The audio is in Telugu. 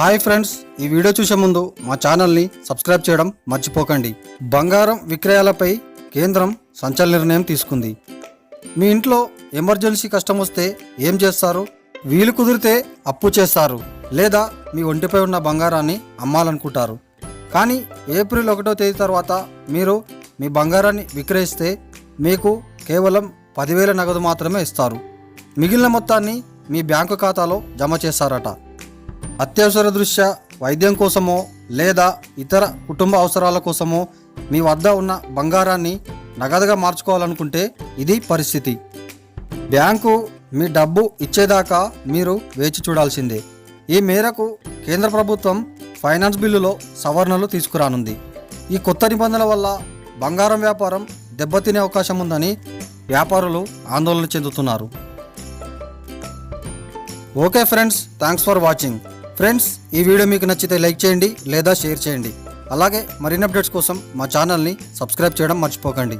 హాయ్ ఫ్రెండ్స్ ఈ వీడియో చూసే ముందు మా ఛానల్ని సబ్స్క్రైబ్ చేయడం మర్చిపోకండి. బంగారం విక్రయాలపై కేంద్రం సంచలన నిర్ణయం తీసుకుంది. మీ ఇంట్లో ఎమర్జెన్సీ కష్టం వస్తే ఏం చేస్తారు? వీలు కుదిరితే అప్పు చేస్తారు. లేదా మీ ఒంటిపై ఉన్న బంగారాన్ని అమ్మాలనుకుంటారు. కానీ ఏప్రిల్ ఒకటో తేదీ తర్వాత మీరు మీ బంగారాన్ని విక్రయిస్తే మీకు కేవలం పదివేల నగదు మాత్రమే ఇస్తారు. మిగిలిన మొత్తాన్ని మీ బ్యాంకు ఖాతాలో జమ చేస్తారట. అత్యవసర దృష్ట్యా వైద్యం కోసమో లేదా ఇతర కుటుంబ అవసరాల కోసమో మీ వద్ద ఉన్న బంగారాన్ని నగదుగా మార్చుకోవాలనుకుంటే ఇది పరిస్థితి. బ్యాంకు మీ డబ్బు ఇచ్చేదాకా మీరు వేచి చూడాల్సిందే. ఈ మేరకు కేంద్ర ప్రభుత్వం ఫైనాన్స్ బిల్లులో సవరణలు తీసుకురానుంది. ఈ కొత్త నిబంధనల వల్ల బంగారం వ్యాపారం దెబ్బతినే అవకాశం ఉందని వ్యాపారులు ఆందోళన చెందుతున్నారు. Okay friends thanks for watching. Friends ఈ వీడియో మీకు నచ్చితే లైక్ చేయండి లేదా షేర్ చేయండి. అలాగే మరిన్ని అప్డేట్స్ కోసం మా ఛానల్ని సబ్స్క్రైబ్ చేయడం మర్చిపోకండి.